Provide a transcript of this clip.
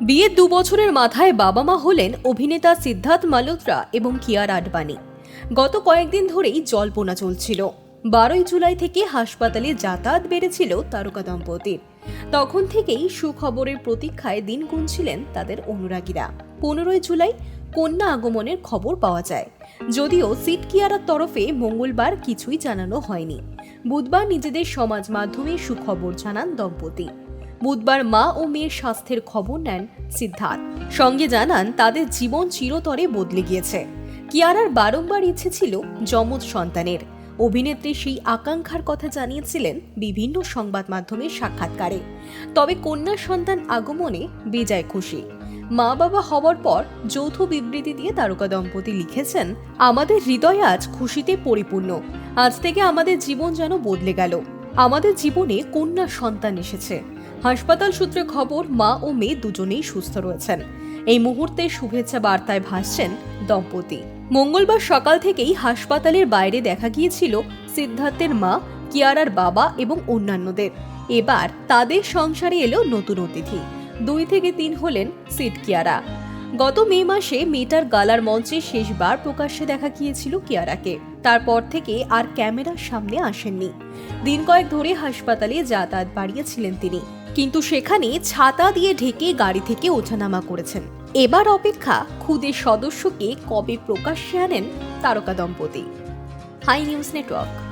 বিয়ের দু বছরের মাথায় বাবা মা হলেন অভিনেতা সিদ্ধার্থ মালহোত্রা এবং কিয়ার আডবাণী গত কয়েকদিন ধরেই জল্পনা চলছিল। বারোই জুলাই থেকে হাসপাতালে যাতায়াত বেড়েছিল তারকা দম্পতির। তখন থেকেই সুখবরের প্রতীক্ষায় দিন গুনছিলেন তাদের অনুরাগীরা। পনেরোই জুলাই কন্যা আগমনের খবর পাওয়া যায়। যদিও সিট কিয়ারার তরফে মঙ্গলবার কিছুই জানানো হয়নি। বুধবার নিজেদের সমাজ মাধ্যমে সুখবর জানান দম্পতি। বুধবার মা ও মেয়ের স্বাস্থ্যের খবর নেন সিদ্ধার্থ। সঙ্গে জানান, তাদের জীবন চিরতরে বদলে গিয়েছে। কিয়ারার বারংবার ইচ্ছে ছিল যমজ সন্তানের। অভিনেত্রী সেই আকাঙ্ক্ষার কথা জানিয়েছিলেন বিভিন্ন সংবাদ মাধ্যমের সাক্ষাৎকারে। তবে কন্যা সন্তান আগমনে বেজায় খুশি। মা বাবা হওয়ার পর যৌথ বিবৃতি দিয়ে তারকা দম্পতি লিখেছেন, আমাদের হৃদয় আজ খুশিতে পরিপূর্ণ। আজ থেকে আমাদের জীবন যেন বদলে গেল। আমাদের জীবনে কন্যা সন্তান এসেছে। হাসপাতাল সূত্রে খবর, মা ও মেয়ে দুজনেই সুস্থ রয়েছেন। এই মুহূর্তে শুভেচ্ছা বার্তায় ভাসছেন দম্পতি। মঙ্গলবার সকাল থেকেই হাসপাতালের বাইরে দেখা গিয়েছিল সিদ্ধার্থের মা, কিয়ারার বাবা এবং অন্যান্যদের। এবার তাদের সংসারে এলো নতুন অতিথি। দুই থেকে তিন হলেন সিড কিয়ারা। গত মে মাসে মেয়েটার গালার মঞ্চে শেষবার প্রকাশ্যে দেখা গিয়েছিল কিয়ারাকে। তারপর থেকে আর ক্যামেরার সামনে আসেননি। দিন কয়েক ধরে হাসপাতালে যাতায়াত বাড়িয়েছিলেন তিনি। কিন্তু সেখানে ছাতা দিয়ে ঢেকে গাড়ি থেকে ওঠানামা করেছেন। এবার অপেক্ষা খুদে সদস্যকে কবে প্রকাশ্যে আনেন তারকা দম্পতি। Hi news network.